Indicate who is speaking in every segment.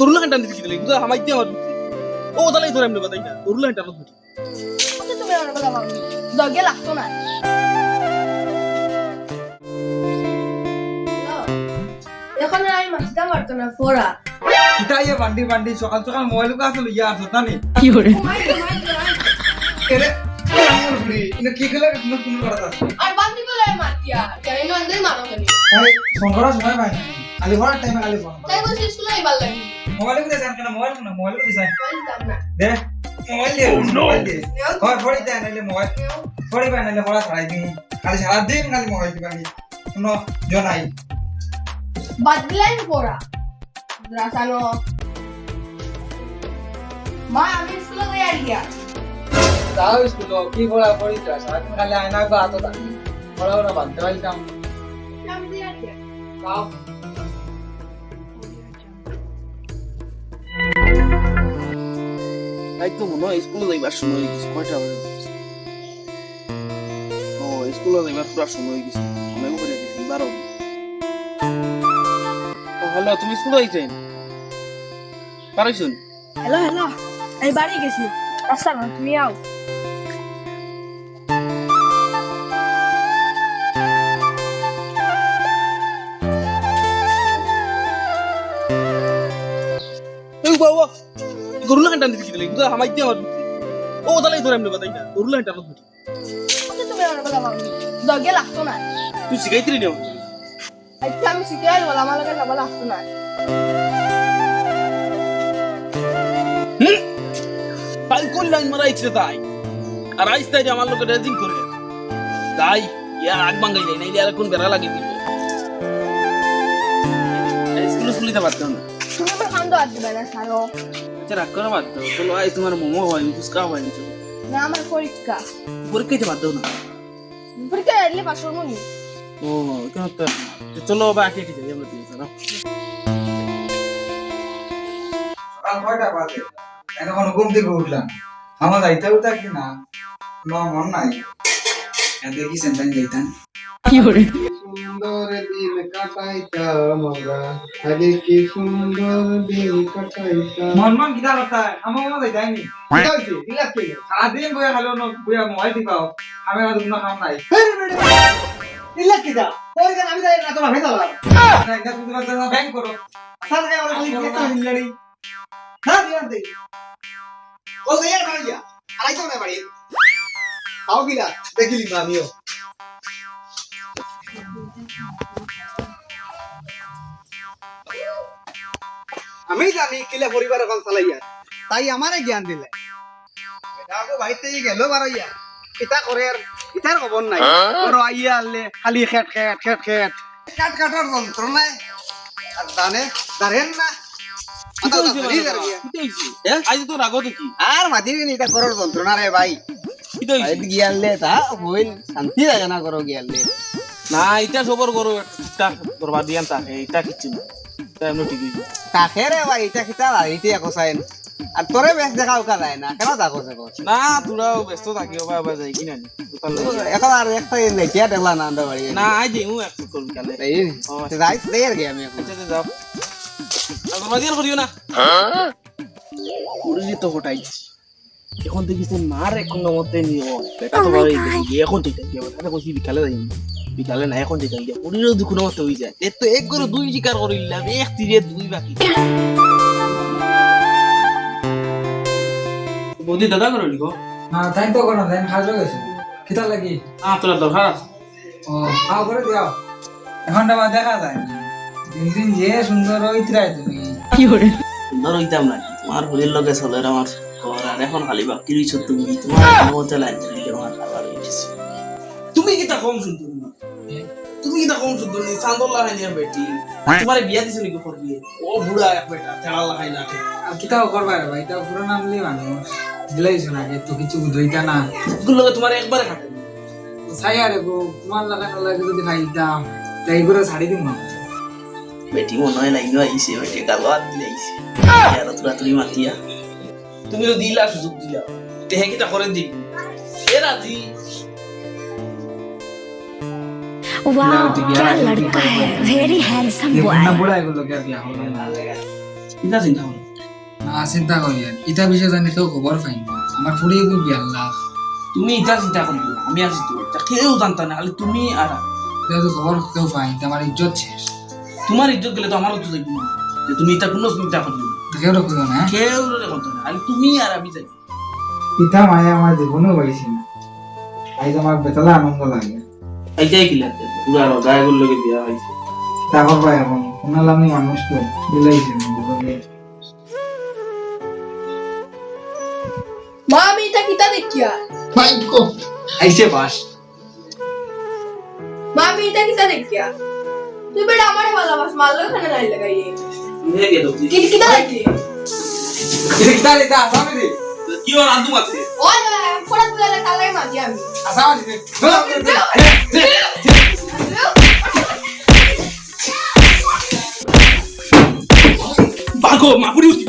Speaker 1: গরুলা hanta দিছি দিলে কিন্তু হামাই দিয়ে আমার ও তালাই ধরে এমনি বাতাই না? গরুলা রত
Speaker 2: কিন্তু তুমি আমার ভাবনি দগে লাগতো না এখন আমি মাছটা মারতো না ফোরা
Speaker 3: কিতা বান্ডি বান্ডি সকাল সকাল মোবাইল কা ইয়া নি এরে আমার কি গেলে তুমি তুমি করতে
Speaker 2: আর? বলে আন্দে মারো কেন?
Speaker 3: সময় পাই না খালি ভরার টাইমে খালি ফোন
Speaker 2: তাই বলছি স্কুলে আইবার লাগি।
Speaker 3: মোবাইল করে দেন কেন মোবাইল না মোবাইল করে দেন
Speaker 2: মোবাইল দাম না।
Speaker 3: দে মোবাইল দে মোবাইল দে ঘর ফড়ি দেন নাইলে মোবাইল ফড়ি বাই নাইলে ফড়া ছাড়াই দিন খালি সারা দিন খালি মোবাইল দিবানি কোনো জনাই
Speaker 2: বাদলাইন ফোরা রাসানো মা আমি স্কুলে গিয়ে আর গিয়া।
Speaker 3: যাও স্কুল কি পড়ি তা? সারাদিন খালি আয়না গো আতো থাকি পড়া ওরা বাদ দেওয়াইতাম
Speaker 2: আমি দিয়ে আর গিয়া।
Speaker 3: যাও
Speaker 1: তাই তো মনে হয় স্কুলে যাইবার সময় হয়ে গেছে কয়টা বাজে ও স্কুলে যাইবার পুরা সময় হয়ে গেছে অনেক উপরে গেছি বারো ও হ্যালো তুমি স্কুলে আইছেন পারাইছুন
Speaker 2: হ্যালো হ্যালো আমি বাড়ি গেছি আচ্ছা তুমি আও
Speaker 1: গরুলা হান্টা দিছি দিলে কিন্তু হামাই দিয়ে আমার ও তালাই ধরে এমনি গরুলা
Speaker 2: তুমি আমার কথা দগে লাগতো না।
Speaker 1: তুই শিখাইতিলি না
Speaker 2: আচ্ছা আমি শিখে বলা আমার লগে যাব লাগতো না।
Speaker 1: হুম? তাই কোন লাইন মারা তাই। আর আইস তাই আমার লোকে রেজিং করে। তাই ইয়া আগ বাঙ্গাই যায় কোন বেড়া লাগিয়ে দিব স্কুলে স্কুলিতে পারতাম না।
Speaker 2: তুমি আমার খান্দ আর দিবে না সারো
Speaker 1: বাদ দাও চলো আই তোমার মোমো হয়নি ফুচকা হয়নি চলো।
Speaker 2: না আমার পরীক্ষা।
Speaker 1: বাদ দাও না?
Speaker 2: পরীক্ষা এলে পাস করব নি
Speaker 1: ও কেন তো চলো বাকি আমরা দিয়ে চলো।
Speaker 3: কয়টা বাজে? এখন ঘুম থেকে উঠলাম। আমার যাইতে উঠা কি না? মন নাই। দেখি সেন্টাইন যাইতাম।
Speaker 4: সুন্দর দিন কাটাইতাম আমরা। আরে কি সুন্দর দিন কাটাইতাম।
Speaker 3: মন মন কিতা কথা আমার মনে
Speaker 4: হইছে দিলাত কে
Speaker 3: সারাদিন বইয়া খালো ন বইয়া মোবাইল দিবাও আমি আর কোনো কাম নাই।
Speaker 4: দিলাত কিটা তোর কেন আমি যাই না তোমার ভেতর
Speaker 3: না এটা তুমি তোমার ব্যাংক করো।
Speaker 4: সাথে গায় ওরা খালি কেসা দিলারি হ্যাঁ দিলাত দে ও যাই আর বাড়িয়া আড়াই না বাড়ি। আও গিলা দেখিলি না আমিও। আমি জানি কিলে পরিবার এখন চালাইয়া। তাই আমারে জ্ঞান দিলে। এটা বাড়িতে গেল করে খবর নাই। আইয়া আনলে খালি খেট খেট খেট খেট। কাট কাটার যন্ত্রণায় আর দানে দাঁড়েন না। আর এটা করার যন্ত্রণা রে ভাই। গিয়ালে তা হইল শান্তি লাগে না করো গিয়ালে
Speaker 1: না এটা সবর করো একটা বরবাদ দিয়ান তা এটা কিচ্ছু
Speaker 4: কাকে রে ভাই এটা কিতা লাইতে একো চাইন আর তোরে বেশ দেখা উকা যায় না কেন তাকো সে
Speaker 1: না তোরাও ব্যস্ত থাকিও যাই নি
Speaker 4: এখন আর একটা লেটিয়া দেখলা না আন্ডা বাড়ি
Speaker 1: না আজ যাইমু একটু করবি কালে
Speaker 4: তাই যাই দেই গে আমি এখন
Speaker 1: আচ্ছা যাও। আর বরবাদ করিও না? করিলি তো হটাইছি এখন দেখিস মার এখন মতে নিও তো দেখি এখন আমার কইছি বিকালে যাই বিকালে না এখন পুরিরও দুঃখ মতে হয়ে যায়। এ তো এক করে দুই শিকার করিলাম এক তীরে দুই বাকি। বৌদি দাদা
Speaker 3: না তাই তো কোনো তাই গেছে। লাগি?
Speaker 1: আ তোরা দরকার? আছে
Speaker 3: ও করে দিও। এখন তো দেখা যায় দিন দিন যে সুন্দর হইতরাই তুমি।
Speaker 1: সুন্দর হইতাম না তোমার হলির লগে চলে আমার ঘর আর এখন খালি বাকি রইছ তুমি। তোমার মতে লাইন আমার খাবার হইছে তুমি কিটা কম সুন্দর না তুমি কিটা কম সুন্দর নি? চান্দর লাগাই নিয়ে বেটি। তোমার বিয়া দিছে নাকি করবি ও বুড়া এক বেটা তেড়া লাগাই না
Speaker 3: আর কিতাও করবা রে ভাই তাও পুরো নামলি মানুষ দিলাই শোনাকে তো কিছু বুঝইতা না।
Speaker 1: গুলো তোমার একবারে খাটে
Speaker 3: চাই আরে গো তোমার লাগা লাগে যদি খাইতাম তাই করে ছাড়ি দিম না
Speaker 1: বেটি মনে হয় লাইন আইছে বেটি গালওয়াত দিলে আইছে আর তোরা তুমি মাতিয়া তুমি তো দিলা সুযোগ দিলা তেহে কিটা করে দিবি এ রাজি
Speaker 5: वाह क्या लड़का है वेरी हैंडसम बॉय
Speaker 3: না বুড়া এগুলো কে বিয়া হবে না
Speaker 1: কিতা চিন্তা করো
Speaker 3: না চিন্তা করি আর ইটা বিষয়ে জানি কেউ খবর পাই না আমার ফুড়িয়ে খুব বিয়ার লাভ
Speaker 1: তুমি ইটা চিন্তা করি আমি আছি তো এটা কেউ জানতা না খালি তুমি আর আমি।
Speaker 3: যেহেতু খবর কেউ পাই না, আমার ইজ্জত শেষ
Speaker 1: তোমার ইজ্জত গেলে তো আমারও তো যাইব না যে তুমি এটা কোনো চিন্তা করবে না
Speaker 3: তো কেউ রক্ষিত না
Speaker 1: কেউ করতো না খালি তুমি আর আমি যাই
Speaker 3: পিতা মায়ে আমার জীবনেও পাইছি না আজ আমার বেতলা আনন্দ লাগে
Speaker 1: এইটাই কিলার পুরা গায়ের লোকে বিয়া হয়েছে।
Speaker 3: তারপর পাই এখন শোনালাম আমি মানুষ তো বিলাইছে
Speaker 2: মা আমি এটা কিতা দেখিয়া
Speaker 3: আইসে বাস।
Speaker 2: মা আমি এটা কিতা দেখিয়া তুই বেটা আমারে ভালোবাস মারলো এখানে নাই লাগাইয়ে। কি কিতা দেখি?
Speaker 3: ইতা ইতা আসামে দে
Speaker 1: কি ওর আদু আছে
Speaker 2: ওই ফোড়া তুলে কালাই মাগি আমি
Speaker 3: আসামে দে
Speaker 1: বাগো মাপুরি উঠি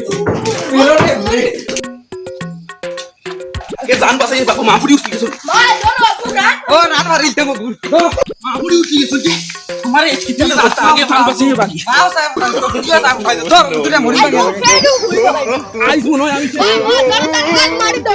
Speaker 1: আগে জান বাসাই বাগো মাপুরি উঠি গেছো
Speaker 2: মা দোনো রাত
Speaker 3: ও রাত মারি দে মো গুর
Speaker 1: মাপুরি উঠি গেছো তোমারে কিতা জানতা আগে জান বাসাই বাকি
Speaker 3: বাও সাহেব কিয়া দাম খাই ধর তুই মরি বাকি
Speaker 1: আইস মনে হয় আমি
Speaker 2: মারি তো